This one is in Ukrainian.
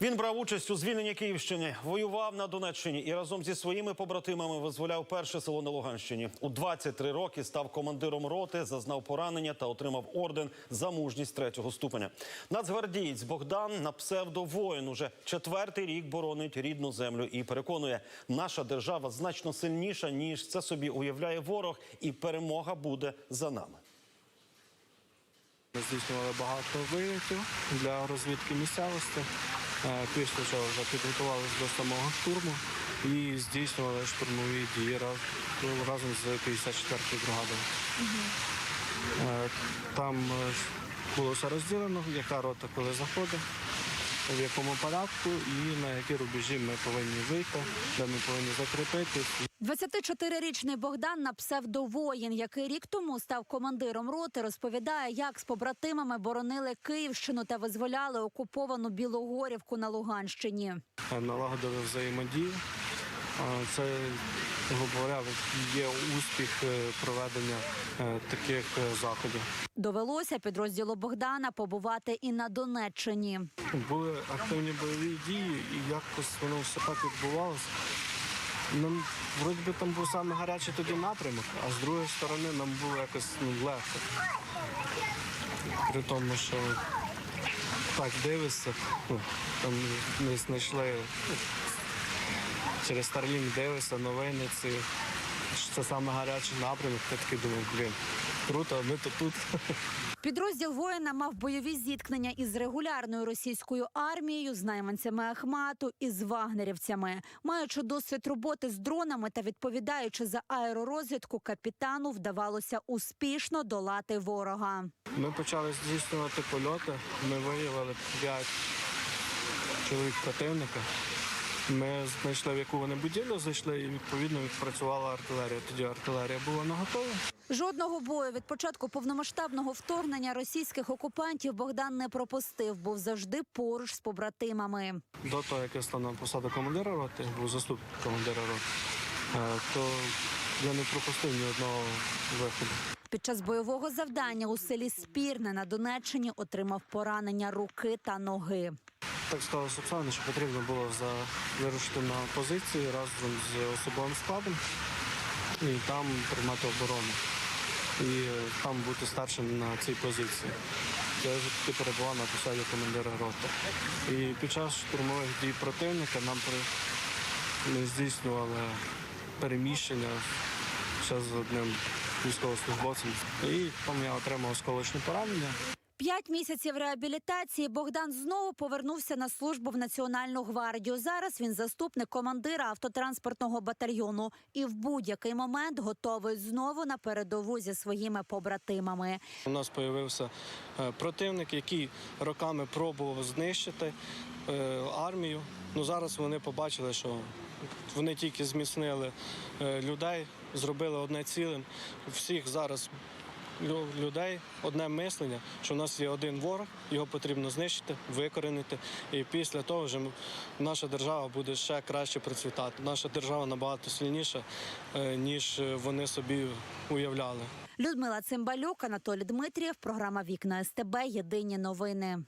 Він брав участь у звільненні Київщини, воював на Донеччині і разом зі своїми побратимами визволяв перше село на Луганщині. У 23 роки став командиром роти, зазнав поранення та отримав орден за мужність третього ступеня. Нацгвардієць Богдан на псевдовоїн уже четвертий рік боронить рідну землю і переконує, наша держава значно сильніша ніж це собі уявляє ворог, і перемога буде за нами. Ми здійснювали багато вилітів для розвідки місцевості. Після цього вже підготувалися до самого штурму і здійснювали штурмові дії раз- разом з 54-ю бригадою. Е, Там е, було все розділено, яка рота коли заходить, в якому порядку і на які рубежі ми повинні вийти, де ми повинні закріпитись. 24-річний Богдан на псевдовоїн, який рік тому став командиром роти, розповідає, як з побратимами боронили Київщину та визволяли окуповану Білогорівку на Луганщині. Налагодили взаємодію. Це, грубо говоря, є успіх е, проведення е, таких е, заходів. Довелося підрозділу Богдана побувати і на Донеччині. Були активні бойові дії, і якось воно все так відбувалося. Нам вроді би там був саме гарячий тоді напрямок, а з другої сторони нам було якось ну, легко. При тому, що так дивишся, ну, там ми знайшли ну, через Starlink дивишся новини ці. що Це саме гарячий напрямок, ти такий думав, блін, круто, ми то тут. Підрозділ воїна мав бойові зіткнення із регулярною російською армією, з найманцями Ахмату і з вагнерівцями. Маючи досвід роботи з дронами та відповідаючи за аеророзвідку, капітану вдавалося успішно долати ворога. Ми почали здійснювати польоти. Ми виявили п'ять чоловік противника. Ми знайшли, в яку вони будівлю зайшли, і відповідно відпрацювала артилерія. Тоді артилерія була наготова. Жодного бою від початку повномасштабного вторгнення російських окупантів Богдан не пропустив, був завжди поруч з побратимами. До того, як я став на посаду командира роти, був заступник командира роти, е, то я не пропустив ні одного виходу. Під час бойового завдання у селі Спірне на Донеччині отримав поранення руки та ноги. Так сталося обставини, що потрібно було за вирушити на позиції разом з особовим складом і там тримати оборону. І е, там бути старшим на цій позиції. Я вже тоді перебував на посаді командира роти. І під час штурмових дій противника нам при... ми здійснювали переміщення ще з одним військовослужбовцем. І там я отримав осколочне поранення. П'ять місяців реабілітації Богдан знову повернувся на службу в Національну гвардію. Зараз він заступник командира автотранспортного батальйону і в будь-який момент готовий знову на передову зі своїми побратимами. У нас з'явився е, противник, який роками пробував знищити е, армію. Ну зараз вони побачили, що вони тільки зміцнили е, людей, зробили одне цілим. Всіх зараз людей одне мислення, що в нас є один ворог, його потрібно знищити, викоренити. І після того вже наша держава буде ще краще процвітати. Наша держава набагато сильніша, е, ніж вони собі уявляли. Людмила Цимбалюк, Анатолій Дмитрієв, програма Вікна СТБ. Єдині новини.